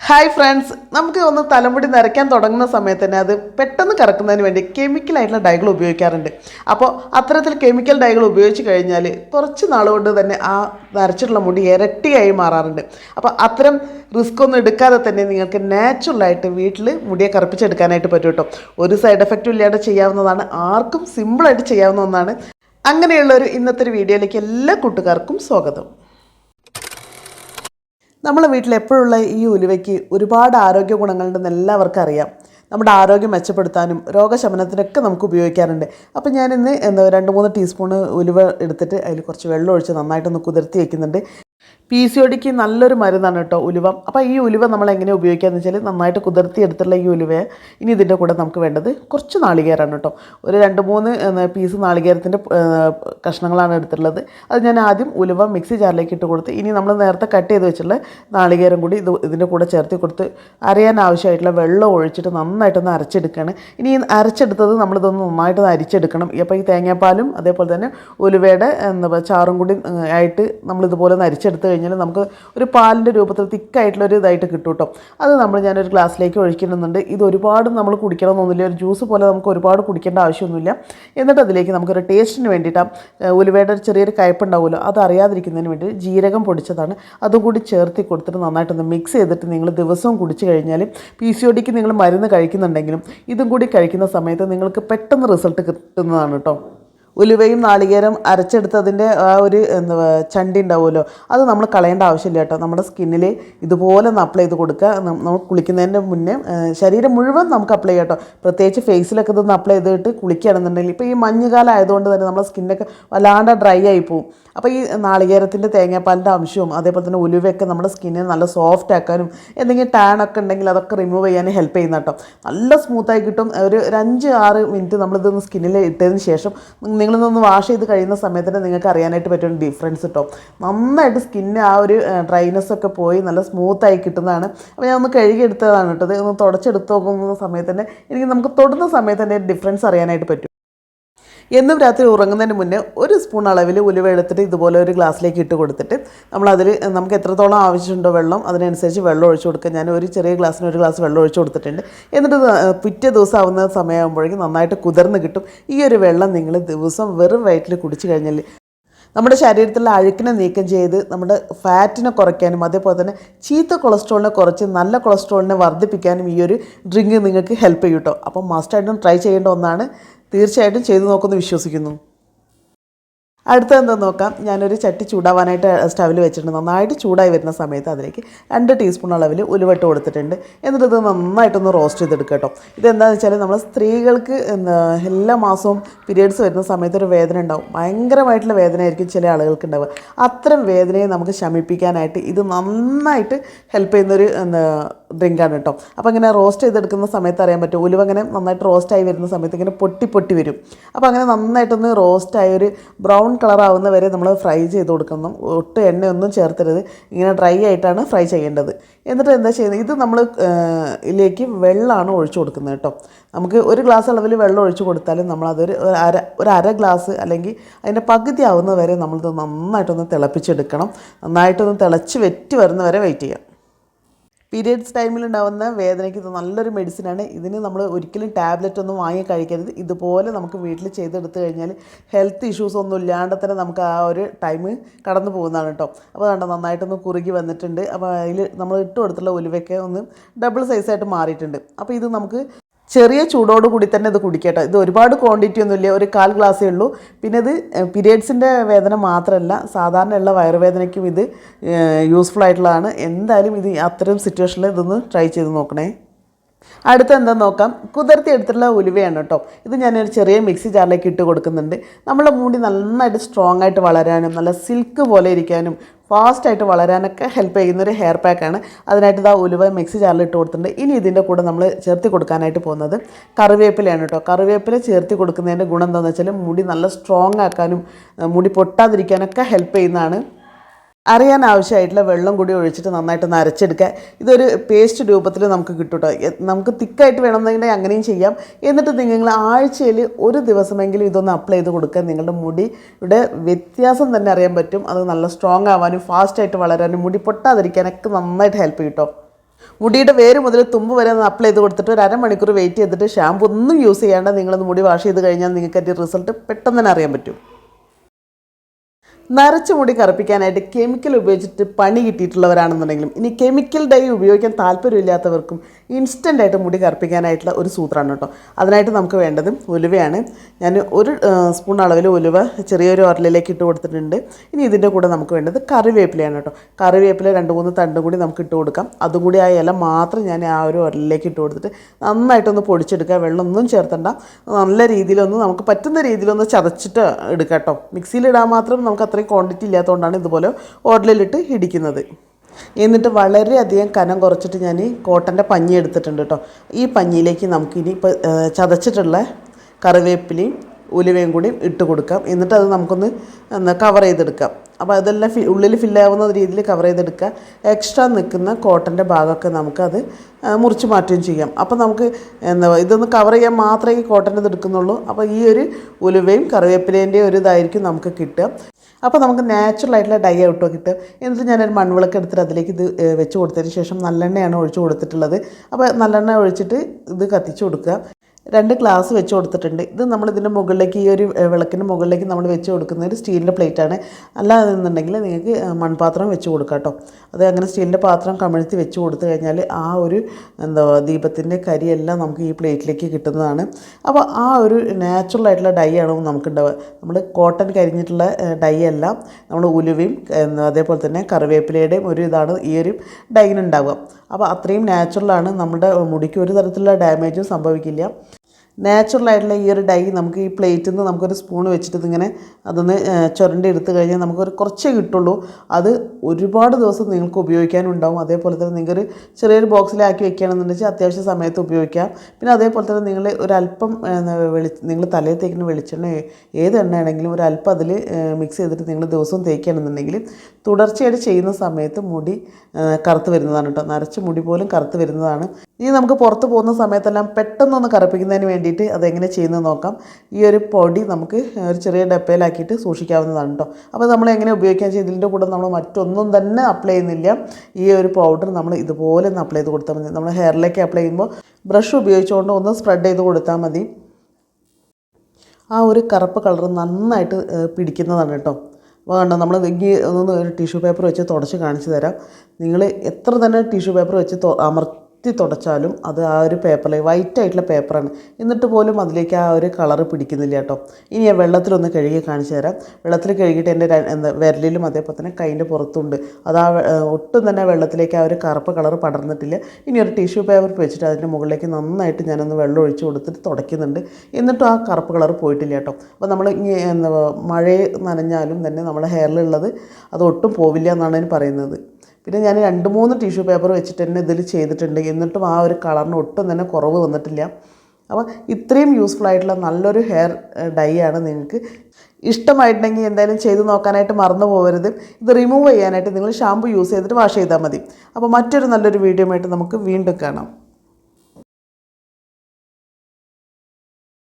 Hi friends നമുക്ക് ഒന്ന് തലമുടി നിറയ്ക്കാൻ തുടങ്ങുന്ന സമയത്ത് തന്നെ അത് പെട്ടെന്ന് കറക്കുന്നതിന് വേണ്ടി കെമിക്കലായിട്ടുള്ള ഡൈകൾ ഉപയോഗിക്കാറുണ്ട്. അപ്പോൾ അത്തരത്തിൽ കെമിക്കൽ ഡൈകൾ ഉപയോഗിച്ച് കഴിഞ്ഞാൽ കുറച്ച് നാളുകൊണ്ട് തന്നെ ആ നരച്ചിട്ടുള്ള മുടി ഇരട്ടിയായി മാറാറുണ്ട്. അപ്പോൾ അത്തരം റിസ്ക് ഒന്നും എടുക്കാതെ തന്നെ നിങ്ങൾക്ക് നാച്ചുറലായിട്ട് വീട്ടിൽ മുടിയെ കറുപ്പിച്ചെടുക്കാനായിട്ട് പറ്റും കേട്ടോ. ഒരു സൈഡ് എഫക്റ്റും ഇല്ലാതെ ചെയ്യാവുന്നതാണ് ആർക്കും സിമ്പിളായിട്ട് ചെയ്യാവുന്ന ഒന്നാണ്. അങ്ങനെയുള്ള ഒരു ഇന്നത്തെ ഒരു വീഡിയോയിലേക്ക് എല്ലാ കൂട്ടുകാർക്കും സ്വാഗതം. നമ്മളെ വീട്ടിൽ എപ്പോഴുള്ള ഈ ഉലുവയ്ക്ക് ഒരുപാട് ആരോഗ്യ ഗുണങ്ങളുണ്ടെന്ന് എല്ലാവർക്കും അറിയാം. നമ്മുടെ ആരോഗ്യം മെച്ചപ്പെടുത്താനും രോഗശമനത്തിനൊക്കെ നമുക്ക് ഉപയോഗിക്കാറുണ്ട്. അപ്പോൾ ഞാനിന്ന് എന്താ രണ്ട് മൂന്ന് ടീസ്പൂണ് ഉലുവ എടുത്തിട്ട് അതിൽ കുറച്ച് വെള്ളം ഒഴിച്ച് നന്നായിട്ടൊന്ന് കുതിർത്തി വെക്കുന്നുണ്ട്. പി സി ഒടിക്ക് നല്ലൊരു മരുന്നാണ് കേട്ടോ ഉലുവ. അപ്പോൾ ഈ ഉലുവ നമ്മൾ എങ്ങനെ ഉപയോഗിക്കാമെന്ന് വെച്ചാൽ നന്നായിട്ട് കുതിർത്തി എടുത്തുള്ള ഈ ഉലുവയെ ഇനി ഇതിന്റെ കൂടെ നമുക്ക് വേണ്ടത് കുറച്ച് നാളികേരാണ് കേട്ടോ. ഒരു രണ്ട് മൂന്ന് പീസ് നാളികേരത്തിന്റെ കഷ്ണങ്ങളാണ് എടുത്തിട്ടുള്ളത്. അത് ഞാൻ ആദ്യം ഉലുവ മിക്സി ജാറിലേക്ക് ഇട്ട് കൊടുത്ത് ഇനി നമ്മൾ നേരത്തെ കട്ട് ചെയ്ത് വെച്ചിട്ടുള്ള നാളികേരം കൂടി ഇത് ഇതിന്റെ കൂടെ ചേർത്ത് കൊടുത്ത് അരയാൻ ആവശ്യമായിട്ടുള്ള വെള്ളം ഒഴിച്ചിട്ട് നന്നായിട്ടൊന്ന് അരച്ചെടുക്കുകയാണ് ഇനി അരച്ചെടുത്തത് നമ്മളിതൊന്ന് നന്നായിട്ടൊന്ന് അരിച്ചെടുക്കണം. അപ്പോൾ ഈ തേങ്ങാപ്പാലും അതേപോലെ തന്നെ ഉലുവയുടെ എന്താ ചാറും കൂടി ആയിട്ട് നമ്മളിതുപോലെ ഒന്ന് അരിച്ചെടുത്ത് കഴിഞ്ഞാൽ നമുക്ക് ഒരു പാലിന്റെ രൂപത്തിൽ തിക്കായിട്ടുള്ള ഒരു ഇതായിട്ട് കിട്ടും കേട്ടോ. അത് നമ്മൾ ഞാനൊരു ഗ്ലാസ്സിലേക്ക് ഒഴിക്കുന്നുണ്ട്. ഇത് ഒരുപാട് നമ്മൾ കുടിക്കണമെന്നൊന്നുമില്ല ഒരു ജ്യൂസ് പോലെ നമുക്ക് ഒരുപാട് കുടിക്കേണ്ട ആവശ്യമൊന്നുമില്ല. എന്നിട്ട് അതിലേക്ക് നമുക്കൊരു ടേസ്റ്റിന് വേണ്ടിയിട്ടാണ് ഉലുവയുടെ ചെറിയൊരു കയ്പുണ്ടാവുമല്ലോ അത് അറിയാതിരിക്കുന്നതിന് വേണ്ടി ജീരകം പൊടിച്ചതാണ്. അതും കൂടി ചേർത്തി കൊടുത്തിട്ട് നന്നായിട്ടൊന്ന് മിക്സ് ചെയ്തിട്ട് നിങ്ങൾ ദിവസവും കുടിച്ചു കഴിഞ്ഞാൽ പി സി ഒ നിങ്ങൾ മരുന്ന് കഴിക്കുന്നുണ്ടെങ്കിലും ഇതും കൂടി കഴിക്കുന്ന സമയത്ത് നിങ്ങൾക്ക് പെട്ടെന്ന് റിസൾട്ട് കിട്ടുന്നതാണ് കേട്ടോ. ഉലുവയും നാളികേരം അരച്ചെടുത്തതിന്റെ ആ ഒരു എന്താ ചണ്ടി ഉണ്ടാവുമല്ലോ അത് നമ്മൾ കളയേണ്ട ആവശ്യമില്ല കേട്ടോ. നമ്മുടെ സ്കിന്നിൽ ഇതുപോലെ ഒന്ന് അപ്ലൈ ചെയ്ത് കൊടുക്കുക. നമ്മൾ കുളിക്കുന്നതിന്റെ മുന്നേ ശരീരം മുഴുവൻ നമുക്ക് അപ്ലൈ ചെയ്യാം കേട്ടോ. പ്രത്യേകിച്ച് ഫേസിലൊക്കെ ഇതൊന്ന് അപ്ലൈ ചെയ്തിട്ട് കുളിക്കുകയാണെന്നുണ്ടെങ്കിൽ ഇപ്പോൾ ഈ മഞ്ഞുകാലം ആയതുകൊണ്ട് തന്നെ നമ്മുടെ സ്കിന്നൊക്കെ വല്ലാണ്ട് ഡ്രൈ ആയി പോകും അപ്പോൾ ഈ നാളികേരത്തിന്റെ തേങ്ങാപ്പാലിന്റെ അംശവും അതേപോലെ തന്നെ ഉലുവയൊക്കെ നമ്മുടെ സ്കിന്നിനെ നല്ല സോഫ്റ്റ് ആക്കാനും എന്തെങ്കിലും ടാൻ ഒക്കെ ഉണ്ടെങ്കിൽ അതൊക്കെ റിമൂവ് ചെയ്യാനും ഹെൽപ്പ് ചെയ്യുന്ന കേട്ടോ. നല്ല സ്മൂത്തായി കിട്ടും. ഒരു ഒരു അഞ്ച് ആറ് മിനിറ്റ് നമ്മളിതൊന്ന് സ്കിന്നിൽ ഇട്ടതിന് ശേഷം നിങ്ങളിതൊന്ന് വാഷ് ചെയ്ത് കഴിയുന്ന സമയത്ത് തന്നെ നിങ്ങൾക്ക് അറിയാനായിട്ട് പറ്റും ഡിഫറൻസ് കേട്ടോ നന്നായിട്ട് സ്കിന്ന് ആ ഒരു ഡ്രൈനെസ് ഒക്കെ പോയി നല്ല സ്മൂത്തായി കിട്ടുന്നതാണ്. അപ്പോൾ ഞാൻ ഒന്ന് കഴുകിയെടുത്തതാണ് കേട്ടോ. ഒന്ന് തുടച്ചെടുത്ത് നോക്കുന്ന സമയത്ത് തന്നെ എനിക്ക് നമുക്ക് തൊടുന്ന സമയത്ത് തന്നെ ഡിഫറൻസ് അറിയാനായിട്ട് പറ്റും. എന്നും രാത്രി ഉറങ്ങുന്നതിന് മുന്നേ ഒരു സ്പൂൺ അളവിൽ ഉലുവ എടുത്തിട്ട് ഇതുപോലെ ഒരു ഗ്ലാസ്സിലേക്ക് ഇട്ട് കൊടുത്തിട്ട് നമ്മളതിൽ നമുക്ക് എത്രത്തോളം ആവശ്യമുണ്ടോ വെള്ളം അതിനനുസരിച്ച് വെള്ളം ഒഴിച്ചു കൊടുക്കുക. ഞാൻ ഒരു ചെറിയ ഗ്ലാസ്സിന് ഒരു ഗ്ലാസ് വെള്ളം ഒഴിച്ചു കൊടുത്തിട്ടുണ്ട്. എന്നിട്ട് പിറ്റേ ദിവസം ആവുന്ന സമയമാകുമ്പോഴേക്കും നന്നായിട്ട് കുതിർന്ന് കിട്ടും. ഈ ഒരു വെള്ളം നിങ്ങൾ ദിവസം വെറും വയറ്റിൽ കുടിച്ചു കഴിഞ്ഞാൽ നമ്മുടെ ശരീരത്തിലെ അഴുക്കിനെ നീക്കം ചെയ്ത് നമ്മുടെ ഫാറ്റിനെ കുറയ്ക്കാനും അതേപോലെ തന്നെ ചീത്ത കൊളസ്ട്രോളിനെ കുറച്ച് നല്ല കൊളസ്ട്രോളിനെ വർദ്ധിപ്പിക്കാനും ഈ ഒരു ഡ്രിങ്ക് നിങ്ങൾക്ക് ഹെൽപ്പ് ചെയ്യും കേട്ടോ അപ്പം മസ്റ്റായിട്ടും ട്രൈ ചെയ്യേണ്ട ഒന്നാണ് തീർച്ചയായിട്ടും ചെയ്തു നോക്കുമെന്ന് വിശ്വസിക്കുന്നു. അടുത്ത എന്താ നോക്കാം. ഞാനൊരു ചട്ടി ചൂടാവാനായിട്ട് സ്റ്റവിൽ വെച്ചിട്ടുണ്ട്. നന്നായിട്ട് ചൂടായി വരുന്ന സമയത്ത് അതിലേക്ക് രണ്ട് ടീസ്പൂൺ അളവിൽ ഉലുവട്ട് കൊടുത്തിട്ടുണ്ട്. എന്നിട്ട് ഇത് നന്നായിട്ടൊന്ന് റോസ്റ്റ് ചെയ്തെടുക്കുക കേട്ടോ. ഇതെന്താണെന്ന് വെച്ചാൽ നമ്മൾ സ്ത്രീകൾക്ക് എല്ലാ മാസവും പീരിയഡ്സ് വരുന്ന സമയത്ത് ഒരു വേദന ഉണ്ടാവും. ഭയങ്കരമായിട്ടുള്ള വേദനയായിരിക്കും ചില ആളുകൾക്ക് ഉണ്ടാവുക. അത്തരം വേദനയെ നമുക്ക് ശമിപ്പിക്കാനായിട്ട് ഇത് നന്നായിട്ട് ഹെൽപ്പ് ചെയ്യുന്നൊരു എന്താ ഡ്രിങ്കാണ് കേട്ടോ അപ്പോൾ ഇങ്ങനെ റോസ്റ്റ് ചെയ്തെടുക്കുന്ന സമയത്ത് അറിയാൻ പറ്റും. ഉലുവ അങ്ങനെ നന്നായിട്ട് റോസ്റ്റായി വരുന്ന സമയത്ത് ഇങ്ങനെ പൊട്ടി പൊട്ടി വരും. അപ്പോൾ അങ്ങനെ നന്നായിട്ടൊന്ന് റോസ്റ്റായ ഒരു ബ്രൗൺ കളർ ആവുന്ന വരെ നമ്മൾ ഫ്രൈ ചെയ്ത് കൊടുക്കണം ഒട്ട് എണ്ണയൊന്നും ചേർത്തരുത്. ഇങ്ങനെ ഡ്രൈ ആയിട്ടാണ് ഫ്രൈ ചെയ്യേണ്ടത്. എന്നിട്ട് എന്താ ചെയ്യുന്നത്? ഇത് നമ്മൾ ഇതിലേക്ക് വെള്ളമാണ് ഒഴിച്ചു കൊടുക്കുന്നത് കേട്ടോ നമുക്ക് ഒരു ഗ്ലാസ് അളവിൽ വെള്ളം ഒഴിച്ചു കൊടുത്താലും നമ്മളതൊരു അര ഒരു അര ഗ്ലാസ് അല്ലെങ്കിൽ അതിന്റെ പകുതി ആവുന്ന വരെ നമ്മളിത് നന്നായിട്ടൊന്ന് തിളപ്പിച്ചെടുക്കണം. നന്നായിട്ടൊന്ന് തിളച്ച് വെറ്റി വരുന്ന വരെ വെയിറ്റ് ചെയ്യാം. പീരിയഡ്സ് ടൈമിൽ ഉണ്ടാകുന്ന വേദനയ്ക്ക് നല്ലൊരു മെഡിസിനാണ് ഇതിന് നമ്മൾ ഒരിക്കലും ടാബ്ലറ്റ് ഒന്നും വാങ്ങി കഴിക്കരുത്. ഇതുപോലെ നമുക്ക് വീട്ടിൽ ചെയ്തെടുത്തു കഴിഞ്ഞാൽ ഹെൽത്ത് ഇഷ്യൂസ് ഒന്നും ഇല്ലാണ്ട് തന്നെ നമുക്ക് ആ ഒരു ടൈം കടന്നു പോകുന്നതാണ് കേട്ടോ അപ്പോൾ കണ്ടോ നന്നായിട്ടൊന്ന് കുറുകി വന്നിട്ടുണ്ട്. അപ്പോൾ അതിൽ നമ്മൾ ഇട്ട് കൊടുത്തുള്ള ഒന്ന് ഡബിൾ സൈസായിട്ട് മാറിയിട്ടുണ്ട്. അപ്പോൾ ഇത് നമുക്ക് ചെറിയ ചൂടോട് കൂടി തന്നെ ഇത് കുടിക്കട്ടോ. ഇത് ഒരുപാട് ക്വാണ്ടിറ്റി ഒന്നുമില്ല. ഒരു കാൽ ഗ്ലാസ്സേ ഉള്ളൂ. പിന്നെ ഇത് പീരിയഡ്സിന്റെ വേദന മാത്രമല്ല സാധാരണയുള്ള വയറുവേദനയ്ക്കും ഇത് യൂസ്ഫുൾ ആയിട്ടുള്ളതാണ്. എന്തായാലും ഇത് അത്തരം സിറ്റുവേഷനിൽ ഇതൊന്ന് ട്രൈ ചെയ്ത് നോക്കണേ. അടുത്ത എന്താ നോക്കാം? കുതിർത്തി എടുത്തിട്ടുള്ള ഉലുവയാണ് കേട്ടോ ഇത് ഞാനൊരു ചെറിയ മിക്സി ജാറിലേക്ക് ഇട്ട് കൊടുക്കുന്നുണ്ട്. നമ്മളെ മുടി നന്നായിട്ട് സ്ട്രോങ് ആയിട്ട് വളരാനും നല്ല സിൽക്ക് പോലെ ഇരിക്കാനും ഫാസ്റ്റായിട്ട് വളരാനൊക്കെ ഹെൽപ്പ് ചെയ്യുന്നൊരു ഹെയർ പാക്കാണ് അതിനായിട്ട് ഇതാ ഉലുവ മിക്സി ജാറിൽ ഇട്ട് കൊടുത്തിട്ടുണ്ട്. ഇനി ഇതിന്റെ കൂടെ നമ്മൾ ചേർത്തി കൊടുക്കാനായിട്ട് പോകുന്നത് കറിവേപ്പിലയാണ് കേട്ടോ. കറിവേപ്പില ചേർത്തി കൊടുക്കുന്നതിന്റെ ഗുണം എന്താണെന്ന് വെച്ചാൽ മുടി നല്ല സ്ട്രോങ് ആക്കാനും മുടി പൊട്ടാതിരിക്കാനൊക്കെ ഹെൽപ്പ് ചെയ്യുന്നതാണ്. അറിയാൻ ആവശ്യമായിട്ടുള്ള വെള്ളം കൂടി ഒഴിച്ചിട്ട് നന്നായിട്ട് നരച്ചെടുക്കുക. ഇതൊരു പേസ്റ്റ് രൂപത്തിൽ നമുക്ക് കിട്ടും കേട്ടോ നമുക്ക് തിക്കായിട്ട് വേണമെന്നുണ്ടെങ്കിൽ അങ്ങനെയും ചെയ്യാം. എന്നിട്ട് നിങ്ങൾ ആഴ്ചയിൽ ഒരു ദിവസമെങ്കിലും ഇതൊന്ന് അപ്ലൈ ചെയ്ത് കൊടുക്കുക. നിങ്ങളുടെ മുടിയുടെ വ്യത്യാസം തന്നെ അറിയാൻ പറ്റും. അത് നല്ല സ്ട്രോങ് ആവാനും ഫാസ്റ്റായിട്ട് വളരാനും മുടി പൊട്ടാതിരിക്കാനൊക്കെ നന്നായിട്ട് ഹെൽപ്പ് കേട്ടോ. മുടിയുടെ വേര് മുതൽ തുമ്പ് വരെ ഒന്ന് അപ്ലൈ ചെയ്ത് കൊടുത്തിട്ട് ഒരു അരമണിക്കൂർ വെയിറ്റ് ചെയ്തിട്ട് ഷാമ്പു ഒന്നും യൂസ് ചെയ്യാണ്ട് നിങ്ങളൊന്ന് മുടി വാഷ് ചെയ്ത് കഴിഞ്ഞാൽ നിങ്ങൾക്ക് അതിന്റെ റിസൾട്ട് പെട്ടെന്ന് തന്നെ അറിയാൻ പറ്റും. നരച്ച മുടി കറുപ്പിക്കാനായിട്ട് കെമിക്കൽ ഉപയോഗിച്ചിട്ട് പണി കിട്ടിയിട്ടുള്ളവരാണെന്നുണ്ടെങ്കിലും ഇനി കെമിക്കൽ ഡൈ ഉപയോഗിക്കാൻ താല്പര്യമില്ലാത്തവർക്കും ഇൻസ്റ്റന്റ് ആയിട്ട് മുടി കറുപ്പിക്കാനായിട്ടുള്ള ഒരു സൂത്രമാണ് കേട്ടോ. അതിനായിട്ട് നമുക്ക് വേണ്ടത് ഉലുവയാണ്. ഞാൻ ഒരു സ്പൂൺ അളവിൽ ഉലുവ ചെറിയൊരു ഉരലിലേക്ക് ഇട്ട് കൊടുത്തിട്ടുണ്ട്. ഇനി ഇതിന്റെ കൂടെ നമുക്ക് വേണ്ടത് കറിവേപ്പിലയാണ് കേട്ടോ. കറിവേപ്പില രണ്ട് മൂന്ന് തണ്ടും കൂടി നമുക്ക് ഇട്ട് കൊടുക്കാം. അതും കൂടി ആ ഇല മാത്രം ഞാൻ ആ ഒരു ഉരലിലേക്ക് ഇട്ട് കൊടുത്തിട്ട് നന്നായിട്ടൊന്ന് പൊടിച്ചെടുക്കുക. വെള്ളമൊന്നും ചേർത്തണ്ട. നല്ല രീതിയിലൊന്ന് നമുക്ക് പറ്റുന്ന രീതിയിലൊന്ന് ചതച്ചിട്ട് എടുക്കാം കേട്ടോ. മിക്സിയിലിടാൻ മാത്രം നമുക്ക് അത്രയും ക്വാണ്ടിറ്റി ഇല്ലാത്തതുകൊണ്ടാണ് ഇതുപോലെ ഉരലിലിട്ട് ഇടിക്കുന്നത്. എന്നിട്ട് വളരെയധികം കനം കുറച്ചിട്ട് ഞാൻ കോട്ടന്റെ പഞ്ഞി എടുത്തിട്ടുണ്ട് കേട്ടോ. ഈ പഞ്ഞിയിലേക്ക് നമുക്കിനി ഇപ്പോൾ ചതച്ചിട്ടുള്ള കറിവേപ്പിലയും ഉലുവയും കൂടി ഇട്ട് കൊടുക്കാം. എന്നിട്ട് അത് നമുക്കൊന്ന് കവർ ചെയ്തെടുക്കാം. അപ്പോൾ അതെല്ലാം ഫി ഉള്ളിൽ ഫില്ലാവുന്ന രീതിയിൽ കവർ ചെയ്തെടുക്കുക. എക്സ്ട്രാ നിൽക്കുന്ന കോട്ടന്റെ ഭാഗമൊക്കെ നമുക്കത് മുറിച്ച് മാറ്റുകയും ചെയ്യാം. അപ്പോൾ നമുക്ക് എന്താ ഇതൊന്ന് കവർ ചെയ്യാൻ മാത്രമേ ഈ കോട്ടന്റെ എടുക്കുന്നുള്ളൂ. അപ്പോൾ ഈ ഒരു ഉലുവയും കറിവേപ്പിലേന്റെയും ഒരു ഇതായിരിക്കും നമുക്ക് കിട്ടുക. അപ്പോൾ നമുക്ക് നാച്ചുറൽ ആയിട്ടുള്ള ഡൈ ഔട്ടോ കിട്ടും എന്നിട്ട് ഞാനൊരു മൺവിളക്ക് എടുത്തിട്ട് അതിലേക്ക് ഇത് വെച്ച് കൊടുത്തതിന് ശേഷം നല്ലെണ്ണയാണ് ഒഴിച്ച് കൊടുത്തിട്ടുള്ളത്. അപ്പോൾ നല്ലെണ്ണ ഒഴിച്ചിട്ട് ഇത് കത്തിച്ച് കൊടുക്കുക. രണ്ട് ഗ്ലാസ് വെച്ച് കൊടുത്തിട്ടുണ്ട്. ഇത് നമ്മൾ ഇതിന്റെ മുകളിലേക്ക് ഈ ഒരു വിളക്കിന്റെ മുകളിലേക്ക് നമ്മൾ വെച്ച് കൊടുക്കുന്ന ഒരു സ്റ്റീലിന്റെ പ്ലേറ്റാണ് അല്ലാതെന്നുണ്ടെങ്കിൽ നിങ്ങൾക്ക് മൺപാത്രം വെച്ച് കൊടുക്കാം കേട്ടോ. അത് അങ്ങനെ സ്റ്റീലിന്റെ പാത്രം കമിഴ്ത്തി വെച്ച് കൊടുത്തു കഴിഞ്ഞാൽ ആ ഒരു എന്താ ദീപത്തിന്റെ കരിയെല്ലാം നമുക്ക് ഈ പ്ലേറ്റിലേക്ക് കിട്ടുന്നതാണ്. അപ്പോൾ ആ ഒരു നാച്ചുറൽ ആയിട്ടുള്ള ഡൈ ആണ് നമുക്ക് ഉണ്ടാവുക. നമ്മൾ കോട്ടൺ കരിഞ്ഞിട്ടുള്ള ഡൈ എല്ലാം നമ്മൾ ഉലുവയും അതേപോലെ തന്നെ കറിവേപ്പിലയുടെയും ഒരു ഇതാണ് ഈ ഒരു ഡൈനുണ്ടാവുക അപ്പോൾ അത്രയും നാച്ചുറലാണ് നമ്മുടെ മുടിക്ക് ഒരു തരത്തിലുള്ള ഡാമേജും സംഭവിക്കില്ല. നാച്ചുറൽ ആയിട്ടുള്ള ഈ ഒരു ഡൈ നമുക്ക് ഈ പ്ലേറ്റിൽ നിന്ന് നമുക്കൊരു സ്പൂൺ വെച്ചിട്ട് ഇതിങ്ങനെ അതൊന്ന് ചുരണ്ടി എടുത്തു കഴിഞ്ഞാൽ നമുക്കൊരു കുറച്ചേ കിട്ടുള്ളൂ. അത് ഒരുപാട് ദിവസം നിങ്ങൾക്ക് ഉപയോഗിക്കാനുണ്ടാവും. അതേപോലെ തന്നെ നിങ്ങൾക്കൊരു ചെറിയൊരു ബോക്സിലാക്കി വെക്കുകയാണെന്നുണ്ടെങ്കിൽ അത്യാവശ്യ സമയത്ത് ഉപയോഗിക്കാം. പിന്നെ അതേപോലെ തന്നെ നിങ്ങൾ ഒരല്പം വെളി നിങ്ങൾ തലയിൽ തേക്കുന്ന വെളിച്ചെണ്ണ ഏത് എണ്ണ ആണെങ്കിലും ഒരല്പം അതിൽ മിക്സ് ചെയ്തിട്ട് നിങ്ങൾ ദിവസവും തേക്കുകയാണെന്നുണ്ടെങ്കിൽ തുടർച്ചയായിട്ട് ചെയ്യുന്ന സമയത്ത് മുടി കറുത്ത് വരുന്നതാണ് കേട്ടോ. നരച്ച മുടി പോലും കറുത്ത് വരുന്നതാണ്. ഇനി നമുക്ക് പുറത്ത് പോകുന്ന സമയത്തെല്ലാം പെട്ടെന്നൊന്ന് കറുപ്പിക്കുന്നതിന് വേണ്ടിയിട്ട് അതെങ്ങനെ ചെയ്യുന്നത് നോക്കാം. ഈ ഒരു പൊടി നമുക്ക് ഒരു ചെറിയ ഡപ്പയിലാക്കിയിട്ട് സൂക്ഷിക്കാവുന്നതാണ് കേട്ടോ അപ്പോൾ നമ്മൾ എങ്ങനെ ഉപയോഗിക്കാൻ ചെയ്തതിന്റെ കൂടെ നമ്മൾ മറ്റൊന്നും തന്നെ അപ്ലൈ ചെയ്യുന്നില്ല. ഈ ഒരു പൗഡർ നമ്മൾ ഇതുപോലെ ഒന്ന് അപ്ലൈ ചെയ്ത് കൊടുത്താൽ മതി. നമ്മൾ ഹെയറിലേക്ക് അപ്ലൈ ചെയ്യുമ്പോൾ ബ്രഷ് ഉപയോഗിച്ചുകൊണ്ട് ഒന്ന് സ്പ്രെഡ് ചെയ്ത് കൊടുത്താൽ മതി. ആ ഒരു കറുപ്പ് കളർ നന്നായിട്ട് പിടിക്കുന്നതാണ് കേട്ടോ കണ്ടോ നമ്മൾ ഇനി ഒന്ന് ഒരു ടിഷ്യൂ പേപ്പർ വെച്ച് തുടച്ച് കാണിച്ചു തരാം. നിങ്ങൾ എത്ര തന്നെ ടിഷ്യൂ പേപ്പർ വെച്ച് തൊ- അമർത്തി തുടച്ചാലും അത് ആ ഒരു പേപ്പറിൽ വൈറ്റ് ആയിട്ടുള്ള പേപ്പറാണ് എന്നിട്ട് പോലും അതിലേക്ക് ആ ഒരു കളറ് പിടിക്കുന്നില്ല കേട്ടോ. ഇനി ഞാൻ വെള്ളത്തിലൊന്ന് കഴുകി കാണിച്ചു തരാം. വെള്ളത്തിൽ കഴുകിയിട്ട് എന്റെ എന്താ വിരലിലും അതേപോലെ തന്നെ കൈന്റെ പുറത്തുണ്ട്. അത് ആ ഒട്ടും തന്നെ വെള്ളത്തിലേക്ക് ആ ഒരു കറുപ്പ് കളർ പടർന്നിട്ടില്ല. ഇനി ഒരു ടിഷ്യൂ പേപ്പർ വെച്ചിട്ട് അതിന്റെ മുകളിലേക്ക് നന്നായിട്ട് ഞാനൊന്ന് വെള്ളം ഒഴിച്ചു കൊടുത്തിട്ട് തുടയ്ക്കുന്നുണ്ട്. എന്നിട്ടും ആ കറുപ്പ് കളർ പോയിട്ടില്ല കേട്ടോ. അപ്പോൾ നമ്മൾ ഇനി എന്താ മഴയെ നനഞ്ഞാലും തന്നെ നമ്മുടെ ഹെയറിലുള്ളത് അത് ഒട്ടും പോവില്ല എന്നാണ് പറയുന്നത്. പിന്നെ ഞാൻ രണ്ട് മൂന്ന് ടിഷ്യൂ പേപ്പർ വെച്ചിട്ട് തന്നെ ഇതിൽ ചെയ്തിട്ടുണ്ട്. എന്നിട്ടും ആ ഒരു കളറിന് ഒട്ടും തന്നെ കുറവ് വന്നിട്ടില്ല. അപ്പോൾ ഇത്രയും യൂസ്ഫുൾ ആയിട്ടുള്ള നല്ലൊരു ഹെയർ ഡൈ ആണ് നിങ്ങൾക്ക്. ഇഷ്ടമായിട്ടുണ്ടെങ്കിൽ എന്തായാലും ചെയ്ത് നോക്കാനായിട്ട് മറന്നു പോകരുത് ഇത് റിമൂവ് ചെയ്യാനായിട്ട് നിങ്ങൾ ഷാമ്പു യൂസ് ചെയ്തിട്ട് വാഷ് ചെയ്താൽ മതി. അപ്പോൾ മറ്റൊരു നല്ലൊരു വീഡിയോ ആയിട്ട് നമുക്ക് വീണ്ടും കാണാം.